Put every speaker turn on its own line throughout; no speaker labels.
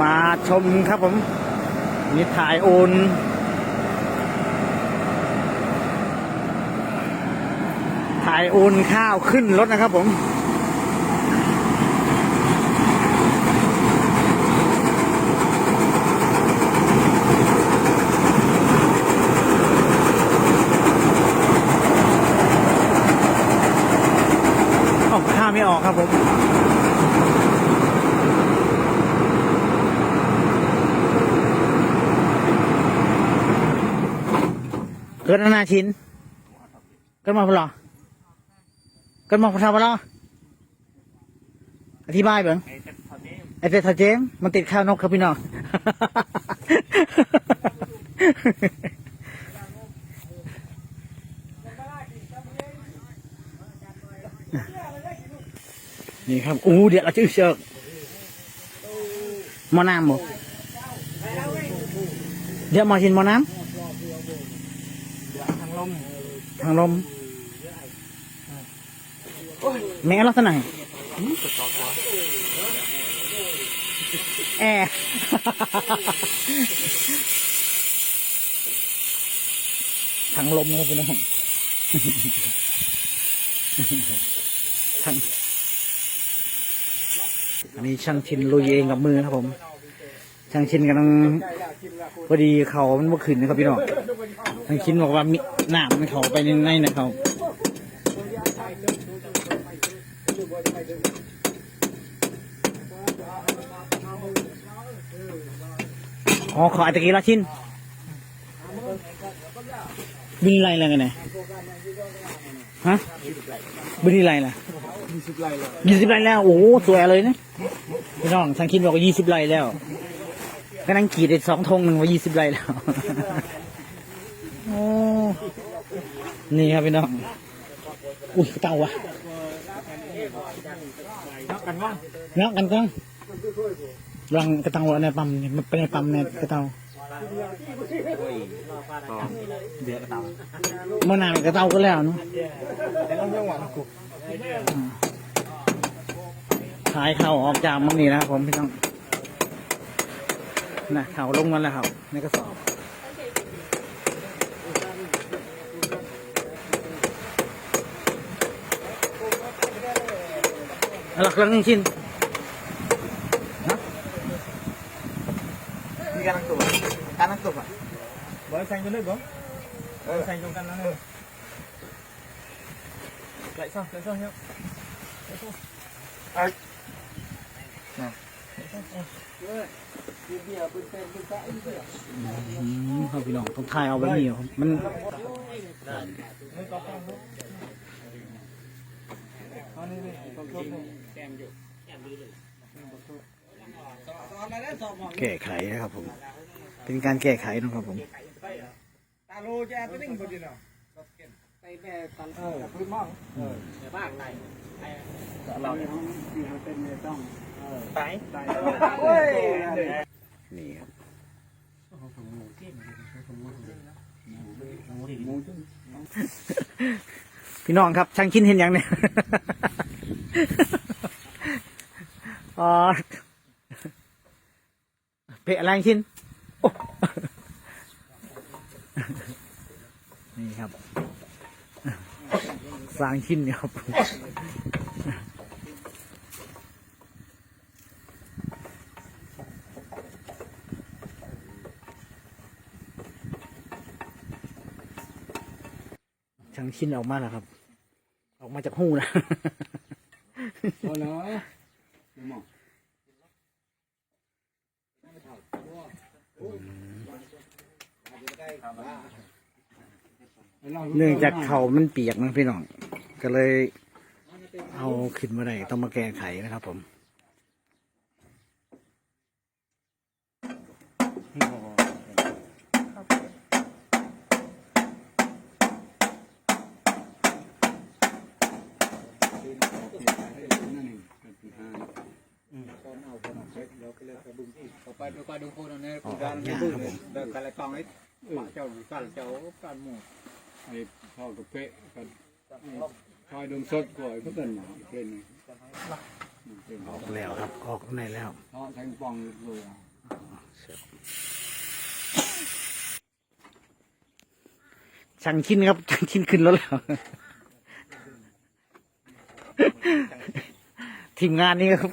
มาชมครับผมนี่ถ่ายโอนถ่ายโอนข้าวขึ้นรถนะครับผมออกข้าวไม่ออกครับผม เกิดอนาชินเกิดมาพลอเกิดมาพลอพลออธิบายเบิ่งไอเตทาเจมมันติดข้าวนกครับพี่น้องนี่ครับอู้เดี๋ยวเราจะเชิกหมอน้ำหมเดี๋ยวมาชินหมอน้ำ
ทางลม
ทางลมแม่ลักษณะไหนแอร์ทางลมนะพี่น้องทางอันนี้ช่างชินลุยเองกับมือนะครับผม ช่างชินกำลังพอดีเขามันเมื่อคืนนะครับพี่น้องทางชินบอกว่ามีหนามมันเขาไปในในนะครับอ๋อขอตะกี้ละชินบินไรแล้วกันเนี่ยฮะบินไรล่ะ
มีสิบไล้ว
ยี่สิบไรแล้ว โอ้สวยเลยนะพี่น้องทางคินบอกว่ายี่สิบไรแล้ว ก็นั่งขีดได้สองธงหนึ่งว่ายี่สิบไรแล้ว โอ้ นี่ครับพี่น้อง อุ้ยเต่าวะ
นักกันว่าง
เนาะกันก็รังกระเต่าในปั๊มเนี่ยมันเป็นในปั๊มในกระเต่า
เดือดกระตา
เมื่อนานกระเต่าก็แล้วเนาะ
แต่ต้องยังหวานกุ
ขายเข่าออกจากมังนี่นะครับผมพี่น้อง นะเข่าลงมาแล้วครับในกระสอบหลักหลังหนึ่งชิ้น
มีการนั่งตัวการนั่งตัวอะบอยแซงจนได้บ่เออแซงจนกันนั่นเลยไหลซ่อไหลซ่อเนี่ยไอ้น่ะ
อืม ครับพี่น้องต้องทายเอาไว้นี่ครับมันแก้ไขนะครับผม เป็นการแก้ไขนะครับผม
ตาโลจะไปนิ่งบ่ดีเนาะไปแม่ตันเออพื้นมั่งเออบ้านไหนเราเนี่ยเป็นต้องไปไป
นี่ครับพี่น้องครับช่างคินเห็นยังเนี่ยอ๋อเปะอะไรชินโอ้นี่ครับสร้างชิ้นเนี่ยครับ ช่างชิ้นออกมาแล้วครับ ออกมาจากหูนะ
โอ้เนาะ
เนื่องจากเขามันเปียกนะพี่น้อง ก็เลยเอาขึ้นมาได้ต้องมาแก้ไขนะครับผม
ไปดูไปดูคนนั้นกูการดูเดินกันละกองไอ้เจ้ากันเจ้ากันหมู่
ไอ้พ่อกับเป๊ะกันคอยดมสดก่อยก็เป็นหมาเป็น
ออกแล้วครับออกในแล้ว
ทอดแทงปองเลยอะ
ช่างชินครับช่างชินขึ้นรถแล้วทีมงานนี้ครับ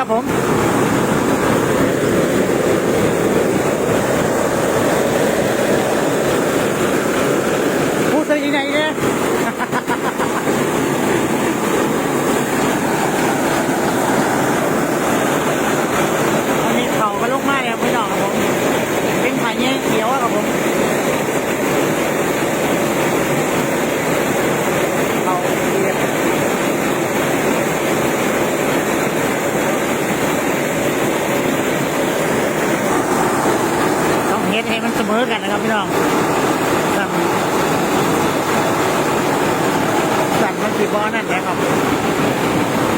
ครับช่างชิ้นครับผม พูดซะยังไงเนี่ย วันนี้เขาก็ลุกมากเลยครับพี่น้องครับผม เป็นผาแย่เขียวอะครับผมเขาเรียกต้องเฮ็ดให้มันเสมอกันนะครับพี่น้องสั่นสั่นมันสีบอนั่นแหละครับ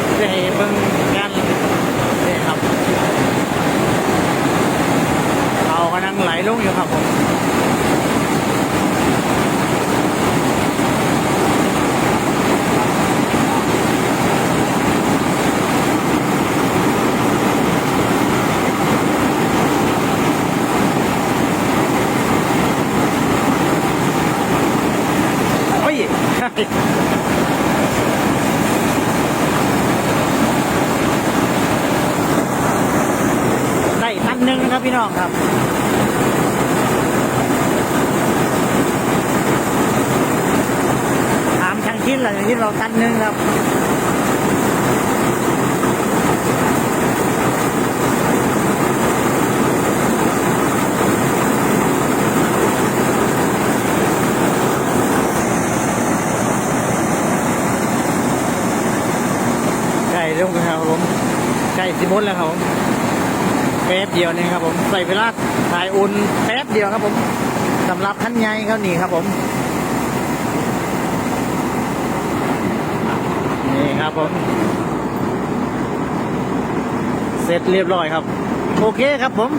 จะ ให้เบิ่งกันนี่ครับเขากำลังไหลลงอยู่ครับผม โอ้ย ได้ตันหนึ่งนะครับ พี่น้องครับถามช่างชิ้นเลยที่เราตันหนึ่งครับใกล้ลงแล้วครับผมใกล้สิบนแล้วครับผม ป๊บเดียวนี่ครับผมใส่เวลาถ่ายอุ่นแป๊บเดียวครับผมสำหรับท่านใหญ่เขานี่ครับผมนี่ครับผมเสร็จเรียบร้อยครับ โอเคครับผม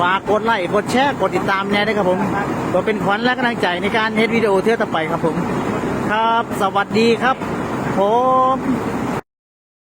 ฝากกดไลค์กดแชร์กดติดตามแน่ด้วยครับผมก็เป็นขวัญและกำลังใจในการเฮ็ดวิดีโอเที่ยวต่อไปครับผม ครับสวัสดีครับผม